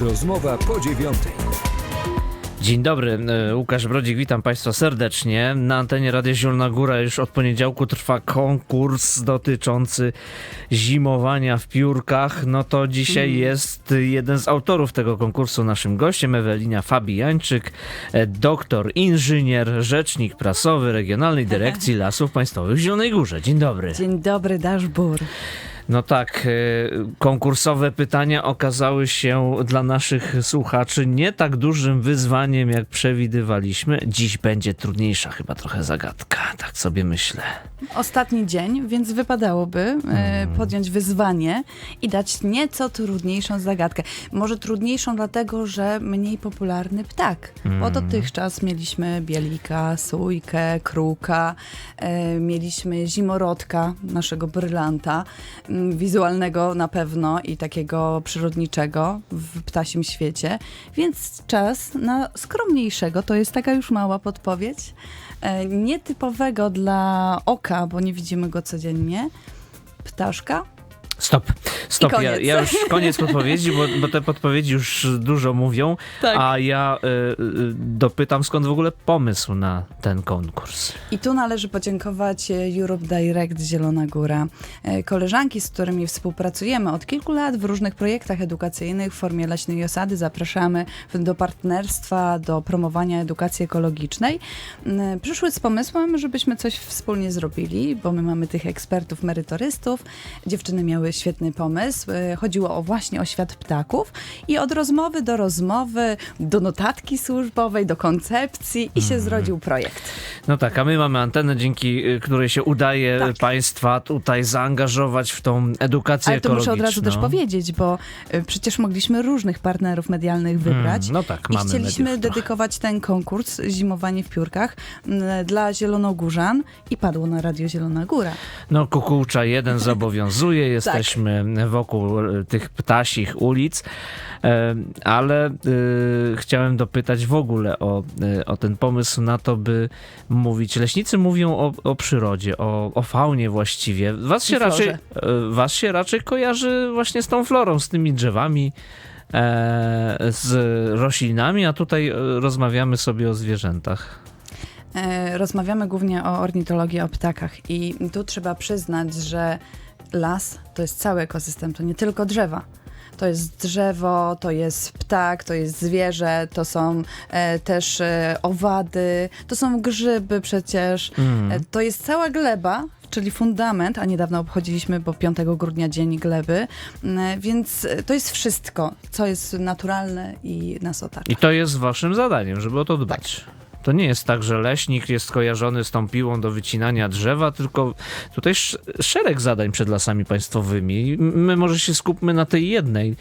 Rozmowa po dziewiątej. Dzień dobry, e, Łukasz Brodzik, witam Państwa serdecznie. Na antenie Radia Zielona Góra już od poniedziałku trwa konkurs dotyczący zimowania w piórkach. No to dzisiaj jest jeden z autorów tego konkursu naszym gościem, Ewelina Fabijańczyk, e, doktor, inżynier, rzecznik prasowy Regionalnej Dyrekcji Lasów Państwowych w Zielonej Górze. Dzień dobry. Dzień dobry, Daszbur. No tak, e, konkursowe pytania okazały się dla naszych słuchaczy nie tak dużym wyzwaniem, jak przewidywaliśmy. Dziś będzie trudniejsza chyba trochę zagadka, tak sobie myślę. Ostatni dzień, więc wypadałoby e, podjąć wyzwanie i dać nieco trudniejszą zagadkę. Może trudniejszą dlatego, że mniej popularny ptak. Bo dotychczas mieliśmy bielika, sójkę, kruka, e, mieliśmy zimorodka, naszego brylanta, wizualnego na pewno i takiego przyrodniczego w ptasim świecie. Więc czas na skromniejszego, to jest taka już mała podpowiedź. e, nietypowego dla oka, bo nie widzimy go codziennie. Ptaszka. Stop, stop, ja, ja już koniec podpowiedzi, bo, bo te podpowiedzi już dużo mówią, Tak. a ja y, y, dopytam skąd w ogóle pomysł na ten konkurs. I tu należy podziękować e, Europe Direct Zielona Góra. E, Koleżanki, z którymi współpracujemy od kilku lat w różnych projektach edukacyjnych w formie leśnej osady, zapraszamy do partnerstwa, do promowania edukacji ekologicznej. M, Przyszły z pomysłem, żebyśmy coś wspólnie zrobili, bo my mamy tych ekspertów, merytorystów. Dziewczyny miały świetny pomysł. E, Chodziło o właśnie o świat ptaków i od rozmowy do rozmowy, do notatki służbowej, do koncepcji i się zrodził projekt. No tak, a my mamy antenę, dzięki y, której się udaje Tak. Państwa tutaj zaangażować w tą edukację Ale to muszę od razu też powiedzieć, bo y, przecież mogliśmy różnych partnerów medialnych wybrać. Mm, no tak, I mamy chcieliśmy mediów trochę. dedykować ten konkurs Zimowanie w piórkach dla Zielonogórzan i padło na Radio Zielona Góra. No kukułcza jeden zobowiązuje, Tak. Jesteśmy wokół e, tych ptasich ulic, e, ale e, chciałem dopytać w ogóle o, o ten pomysł na to, by mówić. Leśnicy mówią o, o przyrodzie, o, o faunie właściwie. Was się, raczej, was się raczej kojarzy właśnie z tą florą, z tymi drzewami. Z roślinami, a tutaj rozmawiamy sobie o zwierzętach. Rozmawiamy głównie o ornitologii, o ptakach i tu trzeba przyznać, że las to jest cały ekosystem, to nie tylko drzewa. To jest drzewo, to jest ptak, to jest zwierzę, to są e, też e, owady, to są grzyby przecież. E, to jest cała gleba, czyli fundament, a niedawno obchodziliśmy, bo 5 grudnia Dzień Gleby, m, więc e, to jest wszystko, co jest naturalne i nas otacza. I to jest waszym zadaniem, żeby o to dbać. To nie jest tak, że leśnik jest kojarzony z tą piłą do wycinania drzewa, tylko tutaj sz- szereg zadań przed lasami państwowymi. My może się skupmy na tej jednej.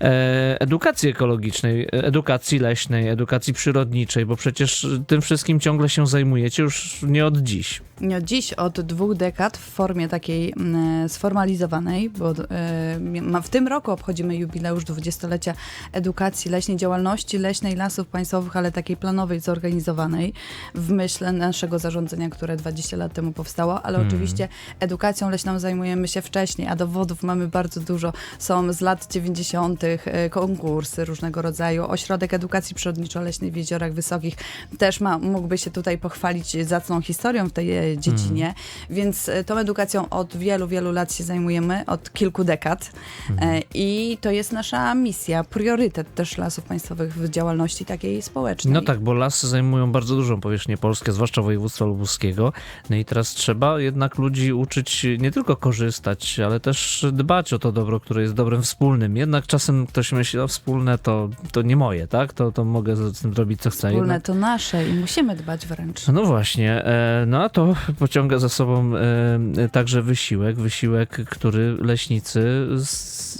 E, edukacji ekologicznej, edukacji leśnej, edukacji przyrodniczej, bo przecież tym wszystkim ciągle się zajmujecie już nie od dziś. Dziś, od dwóch dekad w formie takiej mm, sformalizowanej, bo e, w tym roku obchodzimy jubileusz 20-lecia edukacji leśnej, działalności leśnej lasów państwowych, ale takiej planowej, zorganizowanej w myśl naszego zarządzenia, które 20 lat temu powstało, ale oczywiście edukacją leśną zajmujemy się wcześniej, a dowodów mamy bardzo dużo. Są z lat 90. e, konkursy różnego rodzaju. Ośrodek Edukacji Przyrodniczo-Leśnej w Jeziorach Wysokich też ma, mógłby się tutaj pochwalić zacną historią w tej dziedzinie, więc e, tą edukacją od wielu, wielu lat się zajmujemy, od kilku dekad e, i to jest nasza misja, priorytet też Lasów Państwowych w działalności takiej społecznej. No tak, bo lasy zajmują bardzo dużą powierzchnię Polskę, zwłaszcza województwa lubuskiego. No i teraz trzeba jednak ludzi uczyć nie tylko korzystać, ale też dbać o to dobro, które jest dobrem wspólnym. Jednak czasem ktoś myśli, o wspólne to, to nie moje, tak? To, to mogę z tym zrobić co chcę. Wspólne Jednak- to nasze i musimy dbać wręcz. no właśnie, e, no a to pociąga za sobą e, także wysiłek, wysiłek, który leśnicy,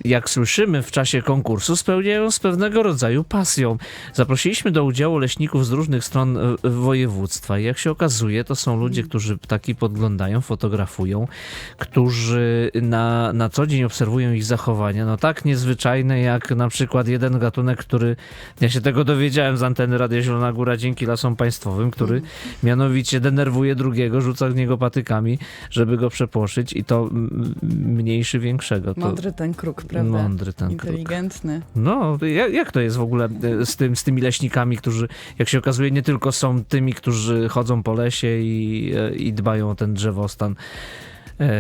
jak słyszymy w czasie konkursu, spełniają z pewnego rodzaju pasją. Zaprosiliśmy do udziału leśników z różnych stron e, województwa i jak się okazuje, to są ludzie, którzy ptaki podglądają, fotografują, którzy na, na co dzień obserwują ich zachowania, no tak niezwyczajne jak na przykład jeden gatunek, który, ja się tego dowiedziałem z anteny Radia Zielona Góra dzięki Lasom Państwowym, który Mhm. mianowicie denerwuje drugiego, rzuca w niego patykami, żeby go przepłoszyć i to mniejszy większego. To Mądry ten kruk, prawda? mądry ten kruk. Inteligentny. No, jak, jak to jest w ogóle e, z, tym, z tymi leśnikami, którzy, jak się okazuje, nie tylko są tymi, którzy chodzą po lesie i, e, i dbają o ten drzewostan. E,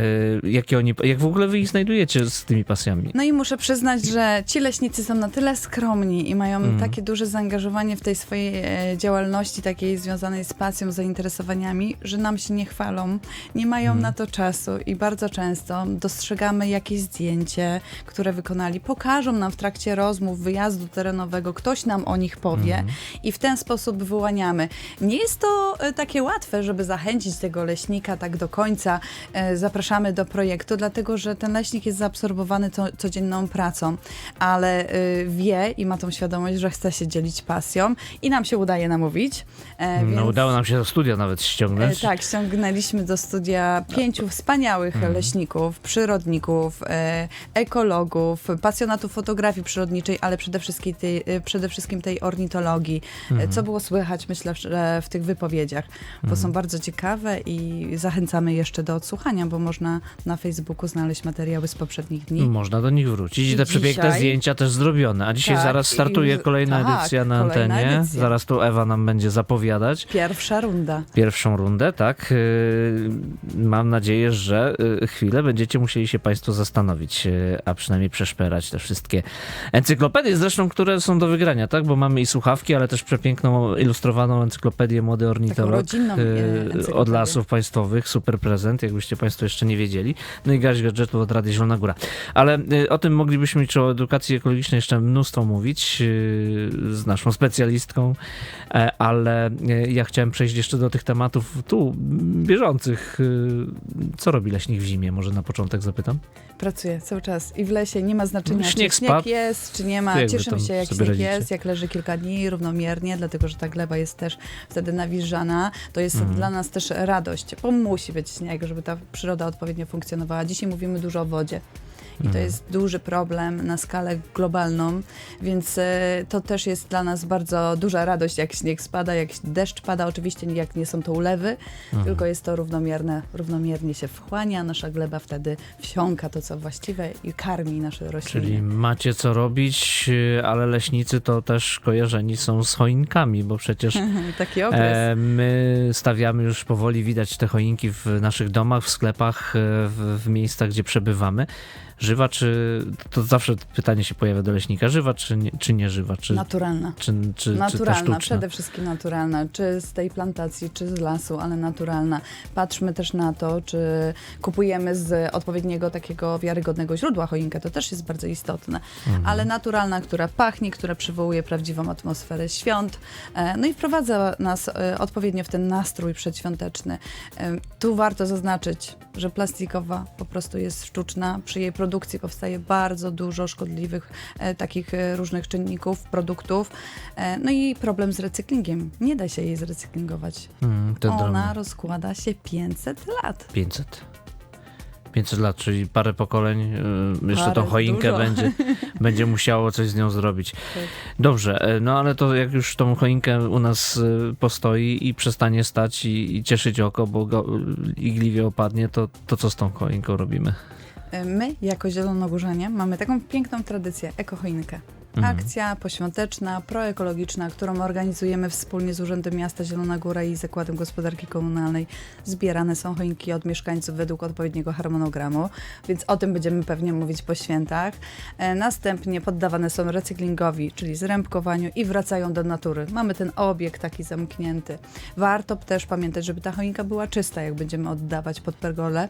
jakie oni, jak w ogóle wy ich znajdujecie z tymi pasjami? No i muszę przyznać, że ci leśnicy są na tyle skromni i mają Mhm. takie duże zaangażowanie w tej swojej e, działalności takiej związanej z pasją, zainteresowaniami, że nam się nie chwalą, nie mają Mhm. na to czasu i bardzo często dostrzegamy jakieś zdjęcie, które wykonali, pokażą nam w trakcie rozmów, wyjazdu terenowego, ktoś nam o nich powie Mhm. i w ten sposób wyłaniamy. Nie jest to e, takie łatwe, żeby zachęcić tego leśnika tak do końca. E, Zapraszamy do projektu, dlatego że ten leśnik jest zaabsorbowany co, codzienną pracą, ale e, wie i ma tą świadomość, że chce się dzielić pasją i nam się udaje namówić. E, No, więc- udało nam się do studia nawet E, ściągnąć. Tak, ściągnęliśmy do studia pięciu wspaniałych Mhm. leśników, przyrodników, e, ekologów, pasjonatów fotografii przyrodniczej, ale przede wszystkim tej, e, przede wszystkim tej ornitologii. E, Mhm. Co było słychać, myślę, w tych wypowiedziach, bo Mhm. są bardzo ciekawe i zachęcamy jeszcze do odsłuchania, bo można na Facebooku znaleźć materiały z poprzednich dni. Można do nich wrócić. I te przepiękne dzisiaj- zdjęcia też zrobione. A dzisiaj Tak, zaraz startuje i- kolejna tak, edycja na kolejna antenie. edycja. Zaraz tu Ewa nam będzie zapowiadać. Pierwsza runda. pierwszą rundę, tak. Yy, Mam nadzieję, że yy, chwilę będziecie musieli się Państwo zastanowić, yy, a przynajmniej przeszperać te wszystkie encyklopedie, zresztą, które są do wygrania, tak? Bo mamy i słuchawki, ale też przepiękną, ilustrowaną encyklopedię Młody Ornitolog e, od Lasów Państwowych. Super prezent, jakbyście Państwo jeszcze nie wiedzieli. No i garść gadżetów od Rady Zielona Góra. Ale yy, o tym moglibyśmy, czy o edukacji ekologicznej jeszcze mnóstwo mówić yy, z naszą specjalistką, E, ale e, ja chciałem przejść jeszcze do tych tematów tu bieżących. Co robi leśnik w zimie? Może na początek zapytam? Pracuję cały czas i w lesie nie ma znaczenia, śnieg czy śnieg spadł. jest, czy nie ma. Jak wy Cieszymy się, jak śnieg radzicie? jest, jak leży kilka dni równomiernie, dlatego że ta gleba jest też wtedy nawilżana. To jest Mhm. dla nas też radość, bo musi być śnieg, żeby ta przyroda odpowiednio funkcjonowała. Dzisiaj mówimy dużo o wodzie. I to Mhm. jest duży problem na skalę globalną, więc e, to też jest dla nas bardzo duża radość, jak śnieg spada, jak deszcz pada. Oczywiście jak nie są to ulewy, Mhm. tylko jest to równomierne, równomiernie się wchłania, nasza gleba wtedy wsiąka to, co właściwe i karmi nasze rośliny. Czyli macie co robić, e, ale leśnicy to też kojarzeni są z choinkami, bo przecież Taki okres. e, my stawiamy już powoli, widać te choinki w naszych domach, w sklepach, e, w, w miejscach, gdzie przebywamy. Żywa czy, to zawsze pytanie się pojawia do leśnika, żywa czy nie, czy nie żywa? Czy, naturalna. czy, czy, czy Naturalna, sztuczna? przede wszystkim naturalna, czy z tej plantacji, czy z lasu, ale naturalna. Patrzmy też na to, czy kupujemy z odpowiedniego takiego wiarygodnego źródła choinkę, to też jest bardzo istotne. Mhm. Ale naturalna, która pachnie, która przywołuje prawdziwą atmosferę świąt, e, no i wprowadza nas e, odpowiednio w ten nastrój przedświąteczny. E, Tu warto zaznaczyć, że plastikowa po prostu jest sztuczna. Przy jej produkcji powstaje bardzo dużo szkodliwych e, takich e, różnych czynników, produktów. E, no i problem z recyklingiem. Nie da się jej zrecyklingować. Mm, Ona drobny. rozkłada się 500 lat. 500. 500 lat, czyli parę pokoleń, y, jeszcze Parę, tą choinkę dużo. będzie, będzie musiało coś z nią zrobić. Dobrze, e, no ale to jak już tą choinkę u nas y, postoi i przestanie stać i, i cieszyć oko, bo go, y, igliwie opadnie, to, to co z tą choinką robimy? E, My, jako Zielonogórzanie, mamy taką piękną tradycję, ekochoinkę. Mhm. Akcja poświąteczna, proekologiczna, którą organizujemy wspólnie z Urzędem Miasta Zielona Góra i Zakładem Gospodarki Komunalnej. Zbierane są choinki od mieszkańców według odpowiedniego harmonogramu, więc o tym będziemy pewnie mówić po świętach. E, Następnie poddawane są recyklingowi, czyli zrębkowaniu i wracają do natury. Mamy ten obieg taki zamknięty. Warto też pamiętać, żeby ta choinka była czysta, jak będziemy oddawać pod pergolę,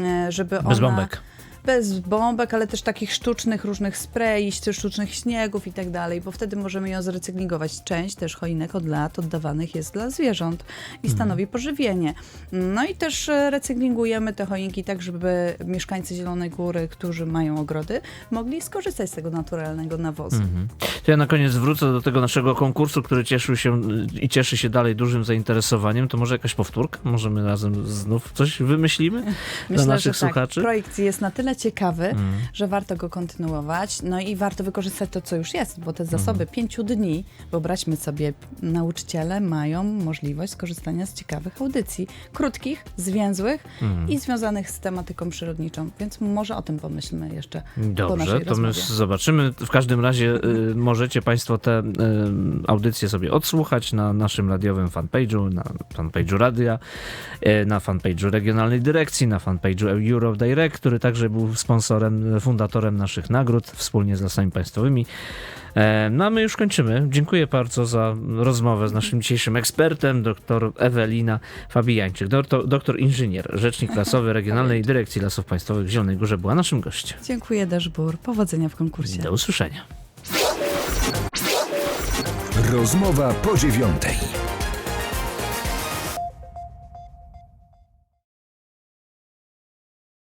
e, żeby Bez ona... bombek. Bez bombek, ale też takich sztucznych różnych sprayów, sztucznych śniegów i tak dalej, bo wtedy możemy ją zrecyklingować. Część też choinek od lat oddawanych jest dla zwierząt i stanowi pożywienie. No i też e, recyklingujemy te choinki tak, żeby mieszkańcy Zielonej Góry, którzy mają ogrody, mogli skorzystać z tego naturalnego nawozu. Mhm. To ja na koniec wrócę do tego naszego konkursu, który cieszył się y, i cieszy się dalej dużym zainteresowaniem. To może jakaś powtórka? Możemy razem znów coś wymyślimy dla naszych że tak, słuchaczy? projekt jest na tyle tyle ciekawy, Mm. że warto go kontynuować. No i warto wykorzystać to, co już jest, bo te zasoby pięciu dni, wyobraźmy sobie, nauczyciele mają możliwość skorzystania z ciekawych audycji. Krótkich, zwięzłych Mm. i związanych z tematyką przyrodniczą. Więc może o tym pomyślmy jeszcze po Dobrze, naszej to my zobaczymy. W każdym razie y, możecie Państwo te y, audycje sobie odsłuchać na naszym radiowym fanpage'u, na fanpage'u radia, y, na fanpage'u Regionalnej Dyrekcji, na fanpage'u Europe Direct, który także był sponsorem, fundatorem naszych nagród wspólnie z Lasami Państwowymi. E, No a my już kończymy. Dziękuję bardzo za rozmowę z naszym dzisiejszym ekspertem, dr Ewelina Fabijańczyk, doktor, doktor inżynier, rzecznik lasowy Regionalnej Dyrekcji Lasów Państwowych w Zielonej Górze była naszym gościem. Dziękuję, Deszbur. Powodzenia w konkursie. Do usłyszenia. Rozmowa po dziewiątej.